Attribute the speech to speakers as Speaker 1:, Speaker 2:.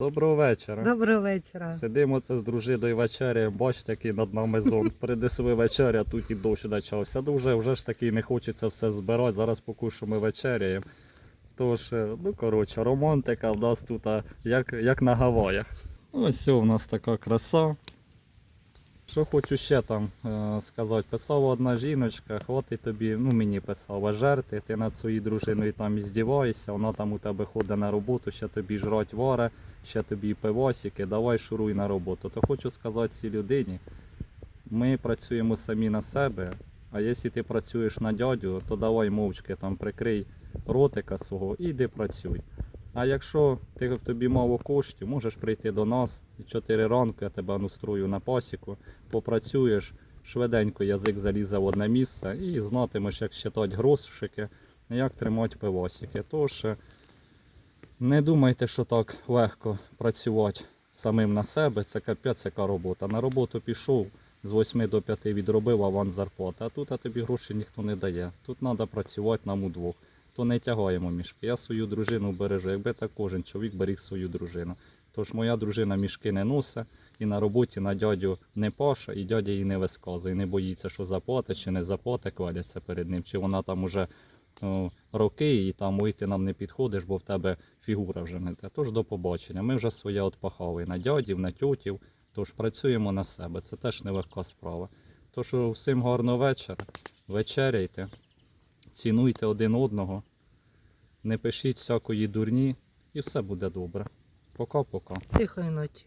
Speaker 1: Доброго вечора.
Speaker 2: Доброго вечора.
Speaker 1: Сидимо це з дружиною вечеря, бачите, який над нами зон. Принесли вечеря, тут і дощ почався. Ну вже, ж таки не хочеться все збирати. Зараз ми вечеряємо. Тож, е, ну коротше, романтика в нас тут як, як на Гаваях. Ось у нас така краса. Що хочу ще там е, сказати, писала одна жіночка, хватить тобі, ну мені писала, жерти, ти над своєю дружиною там і здіваєшся, вона там у тебе ходить на роботу, ще тобі жрать варе, ще тобі пивосики, давай шуруй на роботу. То хочу сказати цій людині, ми працюємо самі на себе, а якщо ти працюєш на дядю, то давай мовчки там прикрий ротика свого і йди працюй. А якщо ти тобі мало коштів, можеш прийти до нас і 4 ранку я тебе настрою на пасіку, попрацюєш, швиденько язик залізе в одне місце і знатимеш, як щитати грошики, як тримати пивосики. Тож е, не думайте, що так легко працювати самим на себе, це капець яка робота. На роботу пішов, з 8 до 5 відробив аванс зарплати, а тут а тобі гроші ніхто не дає. Тут треба працювати нам удвох. То не тягаємо мішки. Я свою дружину бережу, якби так кожен чоловік беріг свою дружину. Тож моя дружина мішки не носить і на роботі на дядю не паша, і дядя їй не висказує, не боїться, що заплатить чи не заплатить, кваляться перед ним, чи вона там уже о, роки і там ой, ти нам не підходиш, бо в тебе фігура вже не те. Тож до побачення. Ми вже своє отпахали на дядів, на тьотів, тож працюємо на себе. Це теж нелегка справа. Тож всім гарного вечора, вечеряйте, цінуйте один одного, не пишіть всякої дурні, і все буде добре. Пока-пока.
Speaker 2: Тихої ночі.